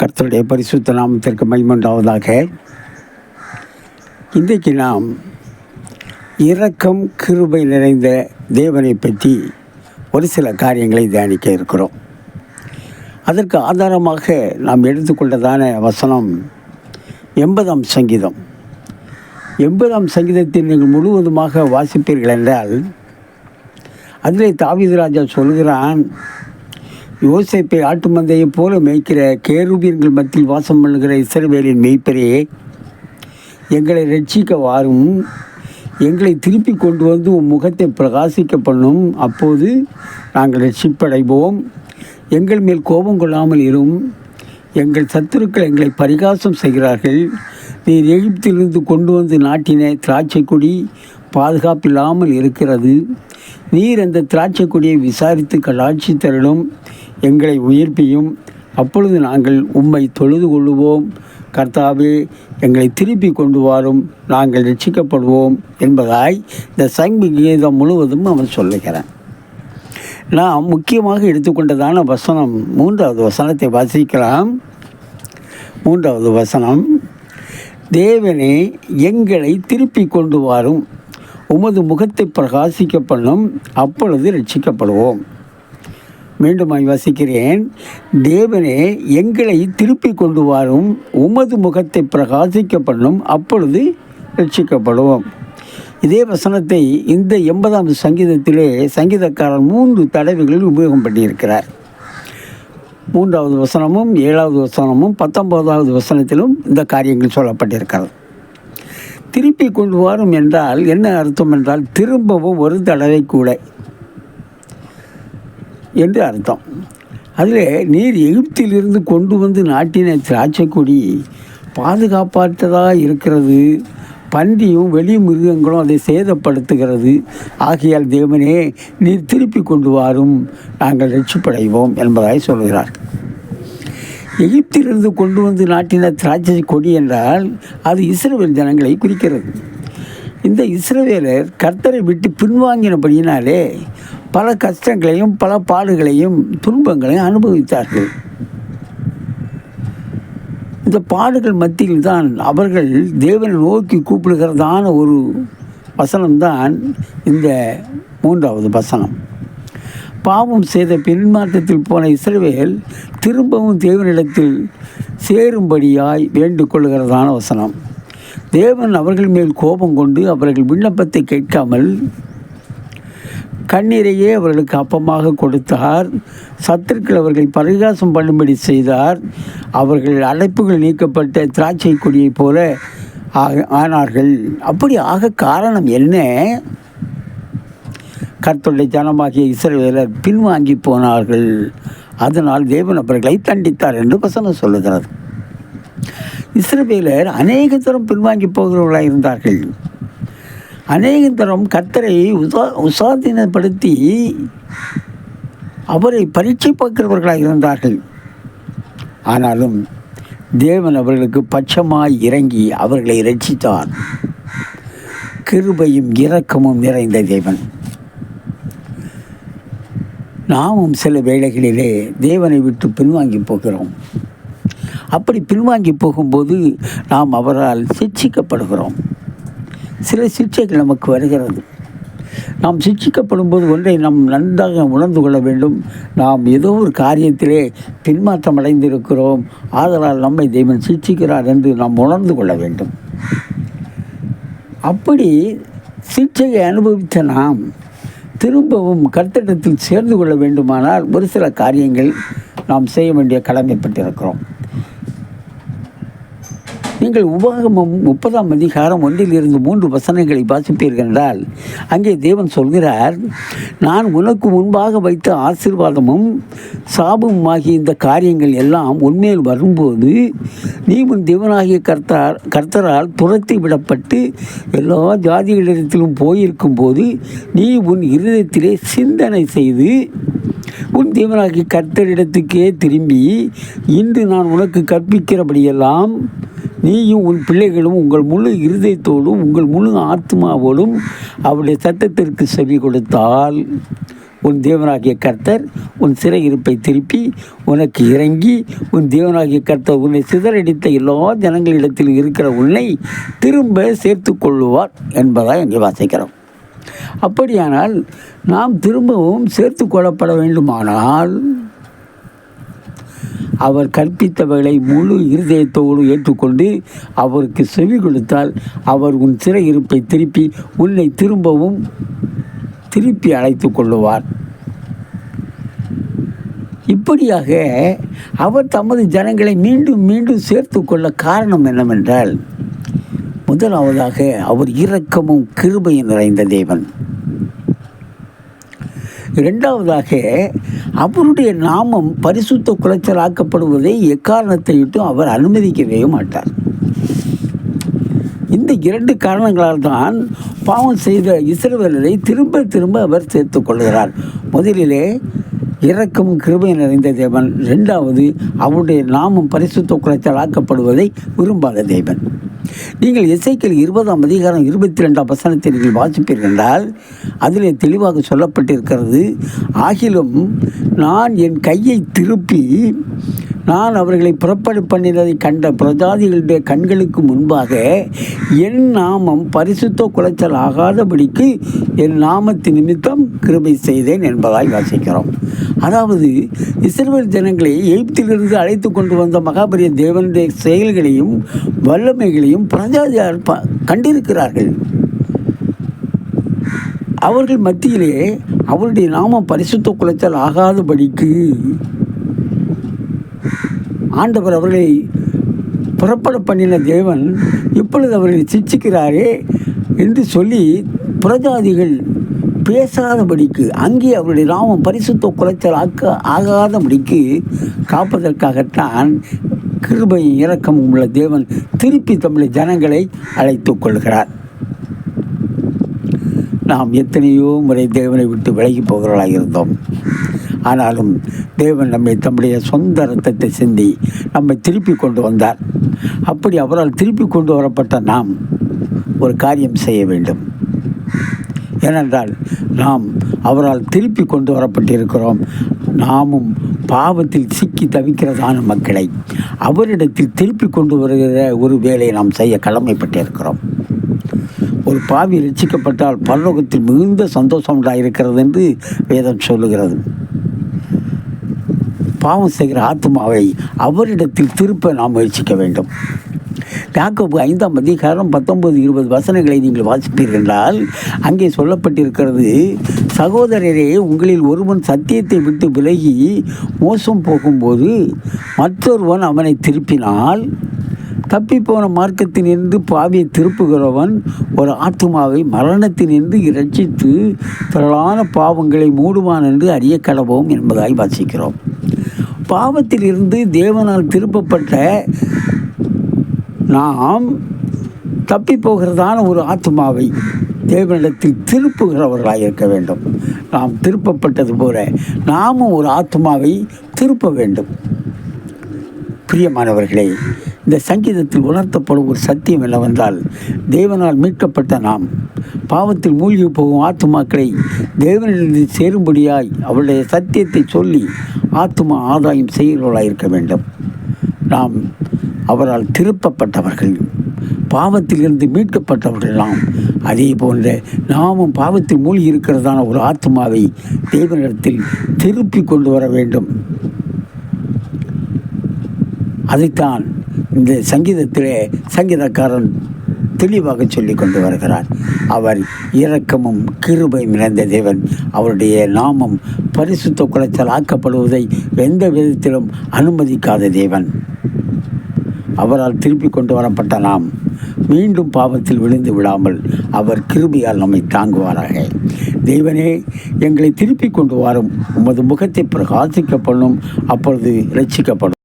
கர்த்தருடைய பரிசுத்த நாமத்திற்கு மைமண்டாவதாக இன்றைக்கு நாம் இரக்கம் கிருபை நிறைந்த தேவனை பற்றி ஒரு சில காரியங்களை தியானிக்க இருக்கிறோம். அதற்கு ஆதாரமாக நாம் எடுத்துக்கொண்டதான வசனம் எண்பதாம் சங்கீதம். எண்பதாம் சங்கீதத்தை நீங்கள் முழுவதுமாக வாசிப்பீர்கள் என்றால் அதிலே தாவீது ராஜா சொல்கிறான் யோசிப்பை ஆட்டு மந்தையைப் போல மேய்க்கிற கேருபீன்கள் மத்தியில் வாசம் பண்ணுகிற இசைவேலின் மெய்ப்பரே எங்களை ரட்சிக்க வாரும். எங்களை திருப்பி கொண்டு வந்து உன் முகத்தை பிரகாசிக்க பண்ணும். அப்போது நாங்கள் ரட்சிப்படைவோம் எங்கள் மேல் கோபம் கொள்ளாமல் இரும். எங்கள் சத்துருக்கள் எங்களை பரிகாசம் செய்கிறார்கள். நீர் எகிப்திலிருந்து கொண்டு வந்து நாட்டின திராட்சை கொடி பாதுகாப்பில்லாமல் இருக்கிறது. நீர் அந்த திராட்சை கொடியை விசாரித்து கலாட்சி தரலும். எங்களை உயிர்ப்பியும். அப்பொழுது நாங்கள் உம்மை தொழுது கொள்ளுவோம். கர்த்தாவே எங்களை திருப்பி கொண்டு வாரும். நாங்கள் ரட்சிக்கப்படுவோம் என்பதாய் இந்த சங்கீதம் முழுவதும் அவன் சொல்லுகிறான் நாம் முக்கியமாக எடுத்துக்கொண்டதான வசனம் மூன்றாவது வசனத்தை வாசிக்கலாம். மூன்றாவது வசனம் தேவனே எங்களை திருப்பி கொண்டு வாரும். உமது முகத்தை பிரகாசிக்க பண்ணும் அப்பொழுது ரட்சிக்கப்படுவோம் மீண்டும் வசிக்கிறேன். தேவனே எங்களை திருப்பி கொண்டு வாரும். உமது முகத்தை பிரகாசிக்க பண்ணும் அப்பொழுது ரட்சிக்கப்படுவோம் இதே வசனத்தை இந்த எண்பதாம் சங்கீதத்திலே சங்கீதக்காரர் மூன்று தடவைகளில் உபயோகம் பண்ணியிருக்கிறார். மூன்றாவது வசனமும் ஏழாவது வசனமும் பத்தொன்பதாவது வசனத்திலும் இந்த காரியங்கள் சொல்லப்பட்டிருக்கிறது. திருப்பி கொண்டு வரும் என்றால் என்ன அர்த்தம் என்றால் திரும்பவும் ஒரு தடவை கூட. என்று அர்த்தம். அதில் நீர் எகிப்திலிருந்து கொண்டு வந்து நாட்டின திராட்சை கொடி பாதுகாப்பாற்றதாக இருக்கிறது பன்றியும் வெளி மிருகங்களும் அதை சேதப்படுத்துகிறது. ஆகையால் தேவனே நீர் திருப்பி கொண்டு வாரும் நாங்கள் ரட்சிப்படைவோம் என்பதாய் சொல்கிறார். எகிப்திலிருந்து கொண்டு வந்து நாட்டின திராட்சை கொடி என்றால் அது இஸ்ரேல் ஜனங்களை குறிக்கிறது. இந்த இஸ்ரவேலர் கர்த்தரை விட்டு பின்வாங்கினபடியினாலே பல கஷ்டங்களையும் பல பாடுகளையும் துன்பங்களையும் அனுபவித்தார்கள். இந்த பாடுகள் மத்தியில் தான் அவர்கள் தேவனை நோக்கி கூப்பிடுகிறதான ஒரு வசனம்தான் இந்த மூன்றாவது வசனம். பாவம் செய்த பின்மாற்றத்தில் போன இஸ்ரவேல் திரும்பவும் தேவனிடத்தில் சேரும்படியாய் வேண்டுகொள்கிறதான வசனம். தேவன் அவர்கள் மேல் கோபம் கொண்டு அவர்கள் விண்ணப்பத்தை கேட்காமல் கண்ணீரையே அவர்களுக்கு அப்பமாக கொடுத்தார். சத்துருக்கள் அவர்களை பரிகாசம் பண்ணும்படி செய்தார். அவர்கள் அழைப்புகள் நீக்கப்பட்ட திராட்சை கொடியைப் போல ஆக ஆனார்கள். அப்படி ஆக காரணம் என்ன? கர்த்தருடைய ஜனமாகிய இஸ்ரேலர் பின்வாங்கி போனார்கள். அதனால் தேவன் அவர்களை தண்டித்தார் என்று வசனம் சொல்லுகிறது. இஸ்ரவேலர் அநேக தரம் பின்வாங்கி போகிறவர்களாக இருந்தார்கள் அநேக தரம் கர்த்தரை உசா உசாதீனப்படுத்தி அவரை பரீட்சை பார்க்கிறவர்களாக இருந்தார்கள். ஆனாலும் தேவன் அவர்களுக்கு பட்சமாய் இறங்கி அவர்களை ரட்சித்தார் கிருபையும் இரக்கமும் நிறைந்த தேவன். நாமும் சில வேளைகளிலே தேவனை விட்டு பின்வாங்கி போகிறோம். அப்படி பின்வாங்கி போகும்போது நாம் அவரால் சிக்ஷிக்கப்படுகிறோம் சில சிக்ஷைகள் நமக்கு வருகிறது. நாம் சிக்ஷிக்கப்படும் போது ஒன்றை நாம் நன்றாக உணர்ந்து கொள்ள வேண்டும். நாம் ஏதோ ஒரு காரியத்திலே பின்மாற்றம் அடைந்திருக்கிறோம் ஆதலால் நம்மை தெய்வன் சிக்ஷிக்கிறார் என்று நாம் உணர்ந்து கொள்ள வேண்டும். அப்படி சிக்ஷையை அனுபவித்த நாம் திரும்பவும் கர்த்தடத்தில் சேர்ந்து கொள்ள வேண்டுமானால் ஒரு சில காரியங்கள் நாம் செய்ய வேண்டிய கடமைப்பட்டிருக்கிறோம். நீங்கள் உபாகமம் முப்பதாம் அதிகாரம் ஒன்றிலிருந்து மூன்று வசனங்களை வாசிப்பீர்கள் என்றால் அங்கே தேவன் சொல்கிறார் நான் உனக்கு முன்பாக வைத்த ஆசீர்வாதமும் சாபமுமாகிய இந்த காரியங்கள் எல்லாம் உண்மையில் வரும்போது நீ உன் தேவனாகிய கர்த்தார் கர்த்தரால் துரத்தி விடப்பட்டு எல்லா ஜாதிகளிடத்திலும் போயிருக்கும்போது நீ உன் இருதயத்திலே சிந்தனை செய்து உன் தேவனாகிய கர்த்தரிடத்துக்கே திரும்பி இன்று நான் உனக்கு கற்பிக்கிறபடியெல்லாம் நீயும் உன் பிள்ளைகளும் உங்கள் முழு இருதயத்தோடும் உங்கள் முழு ஆத்மாவோடும் அவருடைய சத்தத்திற்கு செவி கொடுத்தால் உன் தேவனாகிய கர்த்தர் உன் சிறையிருப்பை திருப்பி உனக்கு இறங்கி உன் தேவனாகிய கர்த்தர் உன்னை சிதறடித்த எல்லா ஜனங்களிடத்தில் இருக்கிற உன்னை திரும்ப சேர்த்து கொள்ளுவார் என்பதாக இங்கே வாசிக்கிறோம். அப்படியானால் நாம் திரும்பவும் சேர்த்து கொள்ளப்பட வேண்டுமானால் அவர் கற்பித்தவர்களை முழு இருதயத்தோடு ஏற்றுக்கொண்டு அவருக்கு செவி கொடுத்தால் அவர் உன் சிறையிருப்பை திருப்பி உன்னை திரும்பவும் திருப்பி அழைத்து கொள்ளுவார். இப்படியாக அவர் தமது ஜனங்களை மீண்டும் மீண்டும் சேர்த்து கொள்ள காரணம் என்னவென்றால் முதலாவதாக அவர் இரக்கமும் கிருபையும் நிறைந்த தேவன். இரண்டாவதாக அவருடைய நாமம் பரிசுத்த குலைச்சலாக்கப்படுவதை எக்காரணத்தை எக்காரணத்தையிட்டும் அவர் அனுமதிக்கவே மாட்டார். இந்த இரண்டு காரணங்களால் தான் பாவம் செய்த இஸ்ரவேலரை திரும்ப திரும்ப அவர் சேர்த்து கொள்கிறார். முதலிலே இரக்கமும் கிருபை நிறைந்த தேவன் ரெண்டாவது அவருடைய நாமம் பரிசுத்த குலைச்சல் ஆக்கப்படுவதை விரும்பாத தேவன். நீங்கள் இசைக்கல் இருபதாம் அதிகாரம் இருபத்தி ரெண்டாம் வசனத்தை நீங்கள் வாசிப்பீர்கள் என்றால் அதிலே தெளிவாக சொல்லப்பட்டிருக்கிறது ஆகிலும் நான் என் கையை திருப்பி நான் அவர்களை புறப்படு பண்ணினதை கண்ட பிரஜாதிகளுடைய கண்களுக்கு முன்பாக என் நாமம் பரிசுத்த குலைச்சல் ஆகாதபடிக்கு என் நாமத்தின் நிமித்தம் கிருபை செய்தேன் என்பதாய் வாசிக்கிறோம். அதாவது இஸ்ரேல் ஜனங்களை எகிப்திலிருந்து அழைத்து கொண்டு வந்த மகாபரிய தேவனுடைய செயல்களையும் வல்லமைகளையும் பிரஜாதியார் ப கண்டிருக்கிறார்கள். அவர்கள் மத்தியிலே அவருடைய நாமம் பரிசுத்த குலைச்சல் ஆகாதபடிக்கு ஆண்டவர் அவர்களை புறப்பட பண்ணின தேவன் இப்பொழுது அவர்களை சிச்சிக்கிறாரே என்று சொல்லி புறஜாதிகள் பேசாதபடிக்கு அங்கே அவருடைய ராமம் பரிசுத்த குலைச்சல் ஆக்க ஆகாதபடிக்கு காப்பதற்காகத்தான் கிருபையும் இரக்கமும் உள்ள தேவன் திருப்பி தமிழ் ஜனங்களை அழைத்து கொள்கிறார். நாம் எத்தனையோ முறை தேவனை விட்டு விலகி போகிறவர்களாக இருந்தோம். ஆனாலும் தேவன் நம்மை தம்முடைய சொந்த ரத்தத்தை சிந்தி நம்மை திருப்பி கொண்டு வந்தார். அப்படி அவரால் திருப்பி கொண்டு வரப்பட்ட நாம் ஒரு காரியம் செய்ய வேண்டும். ஏனென்றால் நாம் அவரால் திருப்பி கொண்டு வரப்பட்டிருக்கிறோம். நாமும் பாவத்தில் சிக்கி தவிக்கிறதான மக்களை அவரிடத்தில் திருப்பி கொண்டு வருகிற ஒரு வேலையை நாம் செய்ய கடமைப்பட்டிருக்கிறோம். ஒரு பாவி ரட்சிக்கப்பட்டால் பரலோகத்தில் மிகுந்த சந்தோஷம் உண்டாயிருக்கிறது என்று வேதம் சொல்லுகிறது. பாவம் செய்கிற ஆத்மாவை அவரிடத்தில் திருப்ப நாம் முயற்சிக்க வேண்டும். யாக்கோபு ஐந்தாம் அதிகாரம் பத்தொன்பது இருபது வசனங்களை நீங்கள் வாசிப்பீர்கள் என்றால் அங்கே சொல்லப்பட்டிருக்கிறது சகோதரரே உங்களில் ஒருவன் சத்தியத்தை விட்டு விலகி மோசம் போகும்போது மற்றொருவன் அவனை திருப்பினால் தப்பிப்போன மார்க்கத்தினின்று பாவியை திருப்புகிறவன் ஒரு ஆத்மாவை மரணத்தினின்று இரட்சித்து திரளான பாவங்களை மூடுவான் என்று அறிய கடவோம் என்பதாய் வாசிக்கிறோம். பாவத்திலிருந்து தேவனால் திருப்பப்பட்ட நாம் தப்பி போகிறதான ஒரு ஆத்மாவை தேவனிடத்தில் திருப்புகிறவர்களாக இருக்க வேண்டும். நாம் திருப்பப்பட்டது போல நாமும் ஒரு ஆத்மாவை திருப்ப வேண்டும். பிரியமானவர்களே இந்த சங்கீதத்தில் உணர்த்தப்படும் ஒரு சத்தியம் என்னவென்றால் தேவனால் மீட்கப்பட்ட நாம். பாவத்தில் மூழ்கி போகும் ஆத்துமாக்களை தேவனிடத்தில் சேரும்படியாய் அவருடைய சத்தியத்தை சொல்லி ஆத்துமா ஆதாயம் செய்கிறவர்களாக இருக்க வேண்டும். நாம் அவரால் திருப்பப்பட்டவர்கள் பாவத்திலிருந்து மீட்கப்பட்டவர்கள் நாம். அதே போன்ற நாமும் பாவத்தில் மூழ்கி இருக்கிறதான ஒரு ஆத்மாவை தேவனிடத்தில் திருப்பி கொண்டு வர வேண்டும். அதைத்தான் இந்த சங்கீதத்திலே சங்கீதக்காரன் தெளிவாக சொல்லி கொண்டு வருகிறார். அவர் இரக்கமும் கிருபையும் நிறைந்த தேவன். அவருடைய நாமம் பரிசுத்த குலத்தால் ஆக்கப்படுவதை எந்த விதத்திலும் அனுமதிக்காத தேவன். அவரால் திருப்பி கொண்டு வரப்பட்ட நாம் மீண்டும் பாவத்தில் விழுந்து விடாமல் அவர் கிருபியால் நம்மை தாங்குவாராக. தெய்வனே எங்களை திருப்பி கொண்டு வாரும். உமது முகத்தை பிரகாசிக்கப்படும் அப்பொழுது ரட்சிக்கப்படும்